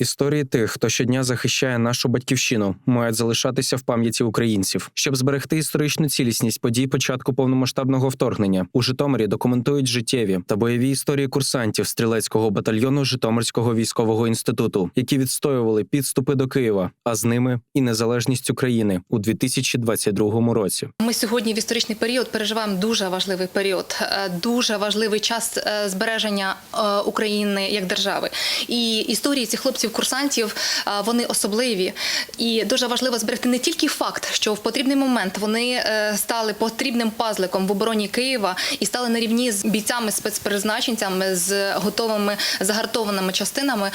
Історії тих, хто щодня захищає нашу батьківщину, мають залишатися в пам'яті українців, щоб зберегти історичну цілісність подій початку повномасштабного вторгнення. У Житомирі документують життєві та бойові історії курсантів стрілецького батальйону Житомирського військового інституту, які відстоювали підступи до Києва, а з ними і незалежність України у 2022 році. Ми сьогодні в історичний період переживаємо дуже важливий період, е, дуже важливий час е, збереження е, України як держави. І історії цих хлопців-курсантів е, вони особливі. І дуже важливо зберегти не тільки факт, що в потрібний момент вони е, стали потрібним пазликом в обороні Києва і стали на рівні з бійцями, спецпризначенцями, з готовими загартованими частинами.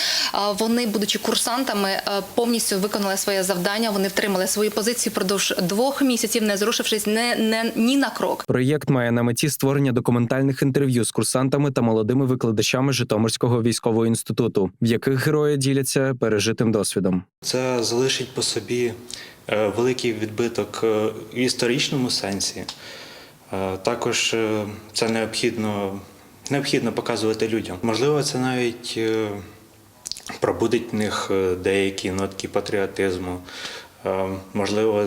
Вони, будучи курсантами, е, повністю виконали своє завдання. Вони втримали свої позиції впродовж двох місяців, не зрушившись не, не ні на крок. Проєкт має на меті створення документальних інтерв'ю з курсантами та молодими викладачами Житомирського військового інституту, в яких герої діляться пережитим досвідом. Це залишить по собі е, великий відбиток е, в історичному сенсі. Е, Також це необхідно, необхідно показувати людям. Можливо, це навіть пробудить в них деякі нотки патріотизму, можливо,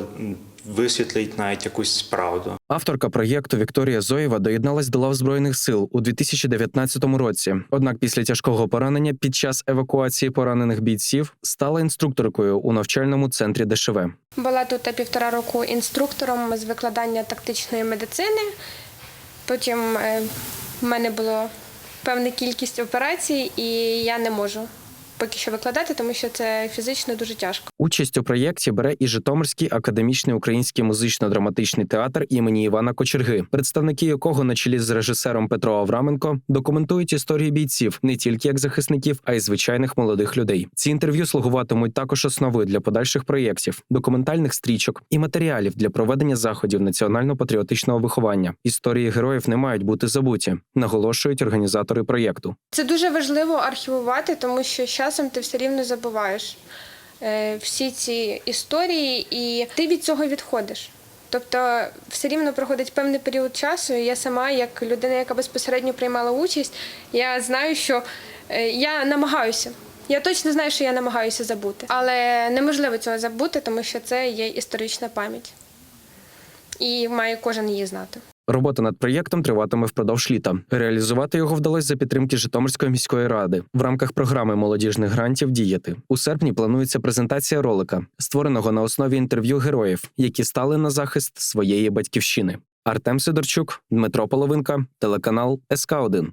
висвітлить навіть якусь правду. Авторка проєкту Вікторія Зоєва доєдналась до лав збройних сил у 2019 році. Однак, після тяжкого поранення під час евакуації поранених бійців стала інструкторкою у навчальному центрі ДШВ. Була тут півтора року інструктором з викладання тактичної медицини. Потім е, в мене було певна кількість операцій, і я не можу поки що викладати, тому що це фізично дуже тяжко. Участь у проєкті бере і Житомирський академічний український музично-драматичний театр імені Івана Кочерги, представники якого на чолі з режисером Петро Авраменко документують історії бійців не тільки як захисників, а й звичайних молодих людей. Ці інтерв'ю слугуватимуть також основою для подальших проєктів, документальних стрічок і матеріалів для проведення заходів національно-патріотичного виховання. Історії героїв не мають бути забуті, наголошують організатори проєкту. Це дуже важливо архівувати, тому що з часом ти все рівно забуваєш е, всі ці історії, і ти від цього відходиш. Тобто, все рівно проходить певний період часу. і Я сама, як людина, яка безпосередньо приймала участь, я знаю, що е, я намагаюся. Я точно знаю, що я намагаюся забути, але неможливо цього забути, тому що це є історична пам'ять, і має кожен її знати. Робота над проєктом триватиме впродовж літа. Реалізувати його вдалося за підтримки Житомирської міської ради в рамках програми молодіжних грантів діяти. У серпні планується презентація ролика, створеного на основі інтерв'ю героїв, які стали на захист своєї батьківщини. Артем Сидорчук, Дмитро Половинка, телеканал СК 1